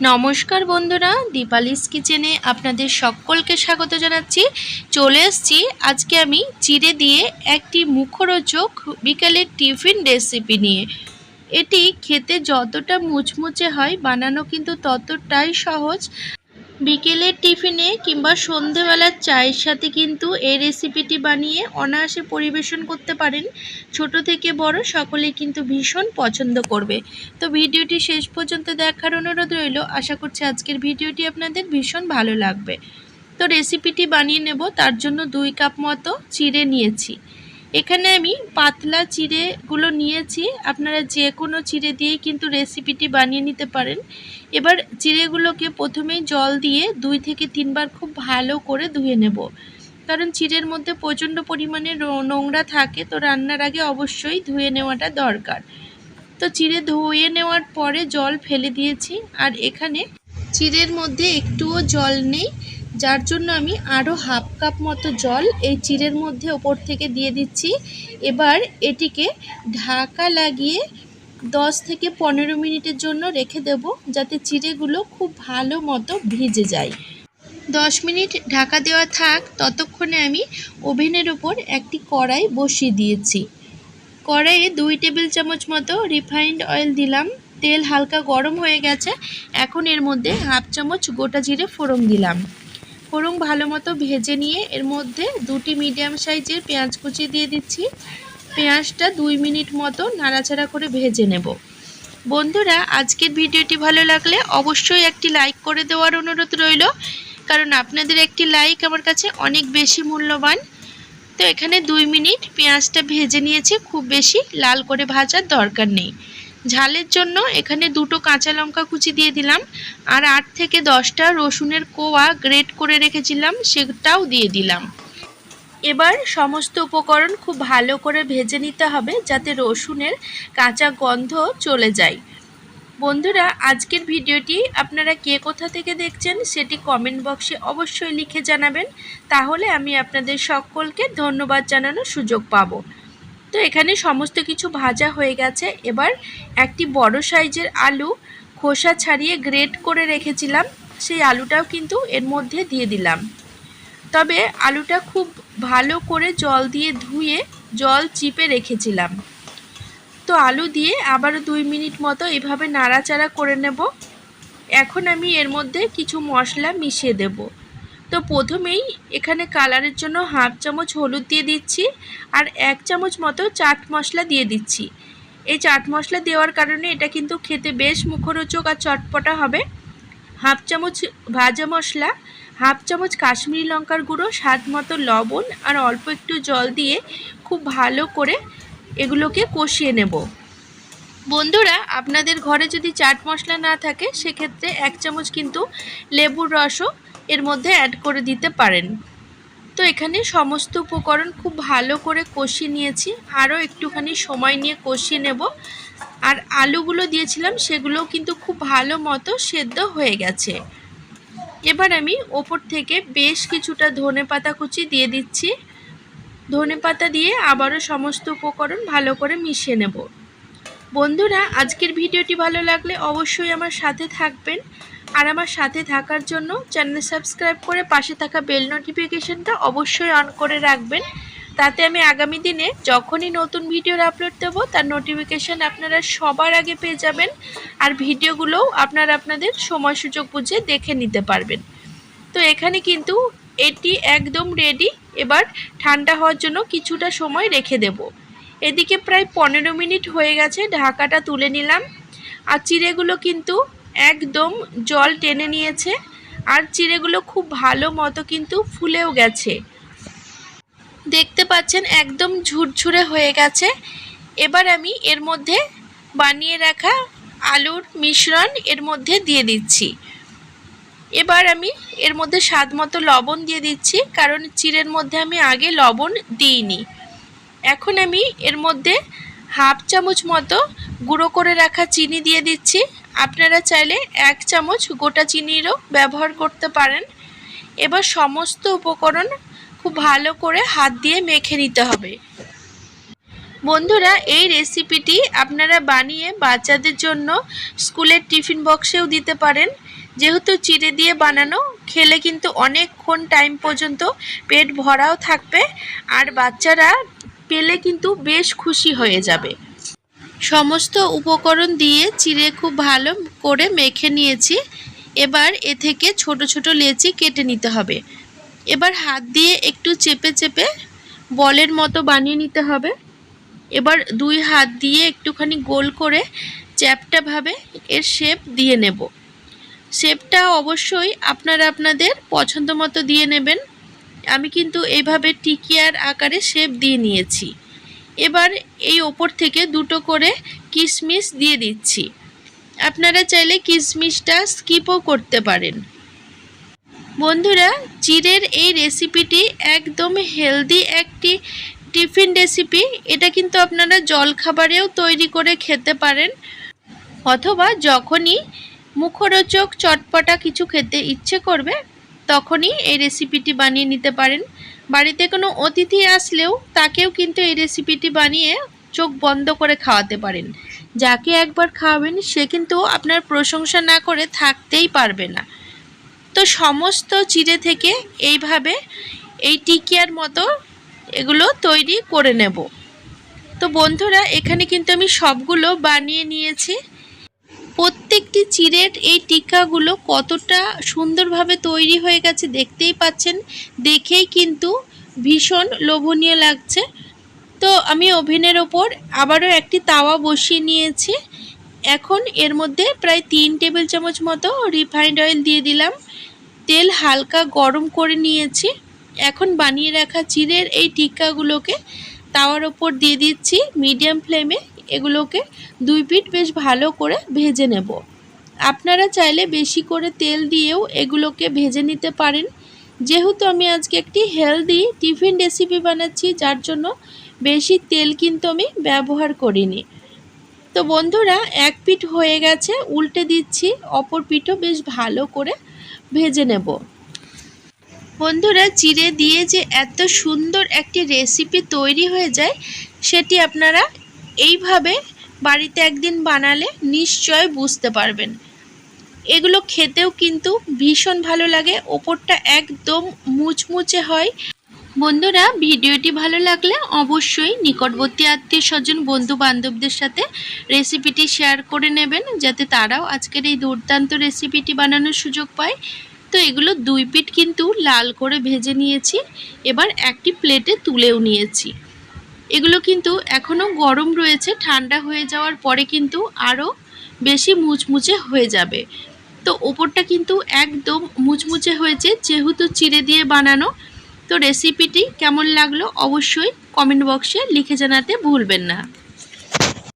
নমস্কার বন্ধুরা, দীপালিস কিচেনে আপনাদের সকলকে স্বাগত জানাচ্ছি। চলে এসেছি আজকে আমি চিড়ে দিয়ে একটি মুখরোচক বিকালের টিফিন রেসিপি নিয়ে। এটি খেতে যতটা মুচমুচে হয়, বানানো কিন্তু ততটাই সহজ। বিকেলের টিফিনে কিংবা সন্ধেবেলার চায়ের সাথে কিন্তু এই রেসিপিটি বানিয়ে অনায়াসে পরিবেশন করতে পারেন। ছোট থেকে বড় সকলেই কিন্তু ভীষণ পছন্দ করবে। তো ভিডিওটি শেষ পর্যন্ত দেখার অনুরোধ রইল। আশা করছি আজকের ভিডিওটি আপনাদের ভীষণ ভালো লাগবে। তো রেসিপিটি বানিয়ে নেব। তার জন্য দুই কাপ মতো চিড়ে নিয়েছি। এখানে আমি পাতলা চিড়েগুলো নিয়েছি। আপনারা যে কোনো চিড়ে দিয়েই কিন্তু রেসিপিটি বানিয়ে নিতে পারেন। এবার চিড়েগুলোকে প্রথমেই জল দিয়ে দুই থেকে তিনবার খুব ভালো করে ধুয়ে নেব। কারণ চিড়ের মধ্যে প্রচণ্ড পরিমাণে নোংরা থাকে, তো রান্নার আগে অবশ্যই ধুয়ে নেওয়াটা দরকার। তো চিড়ে ধুয়ে নেওয়ার পরে জল ফেলে দিয়েছি। আর এখানে চিড়ের মধ্যে একটুও জল নেই। যার জন্য আমি আরও হাফ কাপ মতো জল এই চিড়ের মধ্যে ওপর থেকে দিয়ে দিচ্ছি। এবার এটিকে ঢাকা লাগিয়ে দশ থেকে পনেরো মিনিটের জন্য রেখে দেব যাতে চিড়েগুলো খুব ভালো মতো ভিজে যায়। দশ মিনিট ঢাকা দেওয়া থাক, ততক্ষণে আমি ওভেনের ওপর একটি কড়াই বসিয়ে দিয়েছি। কড়াইয়ে দুই টেবিল চামচ মতো রিফাইন্ড অয়েল দিলাম। তেল হালকা গরম হয়ে গেছে, এখন এর মধ্যে হাফ চামচ গোটা জিরে ফোড়ন দিলাম। ফোড়ন ভালো মতো ভেজে নিয়ে এর মধ্যে দুটি মিডিয়াম সাইজের পেঁয়াজ কুচি দিয়ে দিচ্ছি। পেঁয়াজটা দুই মিনিট মতো নাড়াচাড়া করে ভেজে নেব। বন্ধুরা, আজকের ভিডিওটি ভালো লাগলে অবশ্যই একটি লাইক করে দেওয়ার অনুরোধ রইল, কারণ আপনাদের একটি লাইক আমার কাছে অনেক বেশি মূল্যবান। তো এখানে দুই মিনিট পেঁয়াজটা ভেজে নিয়েছি, খুব বেশি লাল করে ভাজার দরকার নেই। ঝালের জন্য এখানে দুটো কাঁচা লঙ্কা কুচি দিয়ে দিলাম আর আট থেকে দশটা রসুনের কোয়া গ্রেট করে রেখেছিলাম, সেটাও দিয়ে দিলাম। এবার সমস্ত উপকরণ খুব ভালো করে ভেজে নিতে হবে যাতে রসুনের কাঁচা গন্ধ চলে যায়। বন্ধুরা, আজকের ভিডিওটি আপনারা কে কোথা থেকে দেখছেন সেটি কমেন্ট বক্সে অবশ্যই লিখে জানাবেন। তাহলে আমি আপনাদের সকলকে ধন্যবাদ জানানোর সুযোগ পাব। তো এখানে সমস্ত কিছু ভাজা হয়ে গেছে। এবার একটি বড় সাইজের আলু খোসা ছাড়িয়ে গ্রেট করে রেখেছিলাম। সেই আলুটাও কিন্তু এর মধ্যে দিয়ে দিলাম। তবে আলুটা খুব ভালো করে জল দিয়ে ধুয়ে জল চিপে রেখেছিলাম। তো আলু দিয়ে আবারও দুই মিনিট মতো এভাবে নাড়াচাড়া করে নেব। এখন আমি এর মধ্যে কিছু মশলা মিশিয়ে দেব। তো প্রথমেই এখানে কালারের জন্য হাফ চামচ হলুদ দিয়ে দিচ্ছি আর এক চামচ মতো চাট মশলা দিয়ে দিচ্ছি। এই চাট মশলা দেওয়ার কারণে এটা কিন্তু খেতে বেশ মুখরোচক আর চটপটা হবে। হাফ চামচ ভাজা মশলা, হাফ চামচ কাশ্মীরি লঙ্কার গুঁড়ো, স্বাদ মতো লবণ আর অল্প একটু জল দিয়ে খুব ভালো করে এগুলোকে কষিয়ে নেব। বন্ধুরা, আপনাদের ঘরে যদি চাট মশলা না থাকে, সেক্ষেত্রে এক চামচ কিন্তু লেবুর রসও এর মধ্যে অ্যাড করে দিতে পারেন। তো এখানে সমস্ত উপকরণ খুব ভালো করে কষিয়ে নিয়েছি। আরও একটুখানি সময় নিয়ে কষিয়ে নেব। আর আলুগুলো দিয়েছিলাম, সেগুলোও কিন্তু খুব ভালো মতো সেদ্ধ হয়ে গেছে। এবার আমি ওপর থেকে বেশ কিছুটা ধনে পাতা কুচি দিয়ে দিচ্ছি। ধনে পাতা দিয়ে আবারও সমস্ত উপকরণ ভালো করে মিশিয়ে নেব। বন্ধুরা, আজকের ভিডিওটি ভালো লাগলে অবশ্যই আমার সাথে থাকবেন। আর আমার সাথে থাকার জন্য চ্যানেল সাবস্ক্রাইব করে পাশে থাকা বেল নোটিফিকেশানটা অবশ্যই অন করে রাখবেন। তাতে আমি আগামী দিনে যখনই নতুন ভিডিওর আপলোড দেবো, তার নোটিফিকেশান আপনারা সবার আগে পেয়ে যাবেন আর ভিডিওগুলোও আপনারা আপনাদের সময় সুযোগ বুঝে দেখে নিতে পারবেন। তো এখানে কিন্তু এটি একদম রেডি এবার ঠান্ডা হওয়ার জন্য কিছুটা সময় রেখে দেব। এদিকে প্রায় পনেরো মিনিট হয়ে গেছে, ঢাকাটা তুলে নিলাম। আর চিড়েগুলো কিন্তু একদম জল টেনে নিয়েছে আর চিড়েগুলো খুব ভালো মতো কিন্তু ফুলেও গেছে। দেখতে পাচ্ছেন একদম ঝুরঝুরে হয়ে গেছে। এবার আমি এর মধ্যে বানিয়ে রাখা আলুর মিশ্রণ এর মধ্যে দিয়ে দিচ্ছি। এবার আমি এর মধ্যে স্বাদ মতো লবণ দিয়ে দিচ্ছি, কারণ চিড়ের মধ্যে আমি আগে লবণ দিইনি। এখন আমি এর মধ্যে হাফ চামচ মতো গুঁড়ো করে রাখা চিনি দিয়ে দিচ্ছি। আপনারা চাইলে এক চামচ গোটা চিনিরও ব্যবহার করতে পারেন। এবার সমস্ত উপকরণ খুব ভালো করে হাত দিয়ে মেখে নিতে হবে। বন্ধুরা, এই রেসিপিটি আপনারা বানিয়ে বাচ্চাদের জন্য স্কুলের টিফিন বক্সেও দিতে পারেন। যেহেতু চিড়ে দিয়ে বানানো, খেলে কিন্তু অনেকক্ষণ টাইম পর্যন্ত পেট ভরাও থাকবে আর বাচ্চারা পেলে কিন্তু বেশ খুশি হয়ে যাবে। সমস্ত উপকরণ দিয়ে চিড়ে খুব ভালো করে মেখে নিয়েছি। এবার এ থেকে ছোট ছোট লেচি কেটে নিতে হবে। এবার হাত দিয়ে একটু চেপে চেপে বলের মতো বানিয়ে নিতে হবে। এবার দুই হাত দিয়ে একটুখানি গোল করে চ্যাপটাভাবে এর শেপ দিয়ে নেব। শেপটা অবশ্যই আপনারা আপনাদের পছন্দ মতো দিয়ে নেবেন। আমি কিন্তু এইভাবে টিকিয়ার আকারে শেপ দিয়ে নিয়েছি। এবার এই ওপর থেকে দুটো করে কিশমিশ দিয়ে দিচ্ছি। আপনারা চাইলে কিশমিশটা স্কিপও করতে পারেন। বন্ধুরা, চিড়ের এই রেসিপিটি একদম হেলদি একটি টিফিন রেসিপি। এটা কিন্তু আপনারা জলখাবারেও তৈরি করে খেতে পারেন। অথবা যখনই মুখরোচক চটপটা কিছু খেতে ইচ্ছে করবে, তখনই এই রেসিপিটি বানিয়ে নিতে পারেন। বাড়িতে কোনো অতিথি আসলেও তাকেও কিন্তু এই রেসিপিটি বানিয়ে চোখ বন্ধ করে খাওয়াতে পারেন। যাকে একবার খাওয়াবেন, সে কিন্তু আপনার প্রশংসা না করে থাকতেই পারবে না। তো সমস্ত চিড়ে থেকে এইভাবে এই টিকিয়ার মতো এগুলো তৈরি করে নেব। তো বন্ধুরা, এখানে কিন্তু আমি সবগুলো বানিয়ে নিয়েছি। প্রত্যেকটি চিড়ের এই টিকাগুলো কতটা সুন্দরভাবে তৈরি হয়ে গেছে দেখতেই পাচ্ছেন। দেখেই কিন্তু ভীষণ লোভনীয় লাগছে। তো আমি ওভেনের ওপর আবারও একটি তাওয়া বসিয়ে নিয়েছি। এখন এর মধ্যে প্রায় তিন টেবিল চামচ মতো রিফাইন্ড অয়েল দিয়ে দিলাম। তেল হালকা গরম করে নিয়েছি। এখন বানিয়ে রাখা চিড়ের এই টিক্কাগুলোকে তাওয়ার ওপর দিয়ে দিচ্ছি মিডিয়াম ফ্লেমে। এগুলোকে দুই পিঠ বেশ ভালো করে ভেজে নেব। আপনারা চাইলে বেশি করে তেল দিয়েও এগুলোকে ভেজে নিতে পারেন। যেহেতু আমি আজকে একটি হেলদি টিফিন রেসিপি বানাচ্ছি, যার জন্য বেশি তেল কিন্তু আমি ব্যবহার করিনি। তো বন্ধুরা, এক পিঠ হয়ে গেছে, উল্টে দিচ্ছি, অপর পিঠও বেশ ভালো করে ভেজে নেব। বন্ধুরা, চিড়ে দিয়ে যে এত সুন্দর একটি রেসিপি তৈরি হয়ে যায়, সেটি আপনারা এইভাবে বাড়িতে একদিন বানালে নিশ্চয় বুঝতে পারবেন। এগুলো খেতেও কিন্তু ভীষণ ভালো লাগে, ওপরটা একদম মুচমুচে হয়। বন্ধুরা, ভিডিওটি ভালো লাগলে অবশ্যই নিকটবর্তী আত্মীয় স্বজন বন্ধু বান্ধবদের সাথে রেসিপিটি শেয়ার করে নেবেন, যাতে তারাও আজকের এই দুর্দান্ত রেসিপিটি বানানোর সুযোগ পায়। তো এগুলো দুই পিঠ কিন্তু লাল করে ভেজে নিয়েছি, এবার একটি প্লেটে তুলেও নিয়েছি। এগুলো কিন্তু এখনও গরম রয়েছে, ঠান্ডা হয়ে যাওয়ার পরে কিন্তু আরও বেশি মুচমুচে হয়ে যাবে। তো ওপরটা কিন্তু একদম মুচমুচে হয়েছে, যেহেতু চিড়ে দিয়ে বানানো। তো রেসিপিটি কেমন লাগল অবশ্যই কমেন্ট বক্সে লিখে জানাতে ভুলবেন না।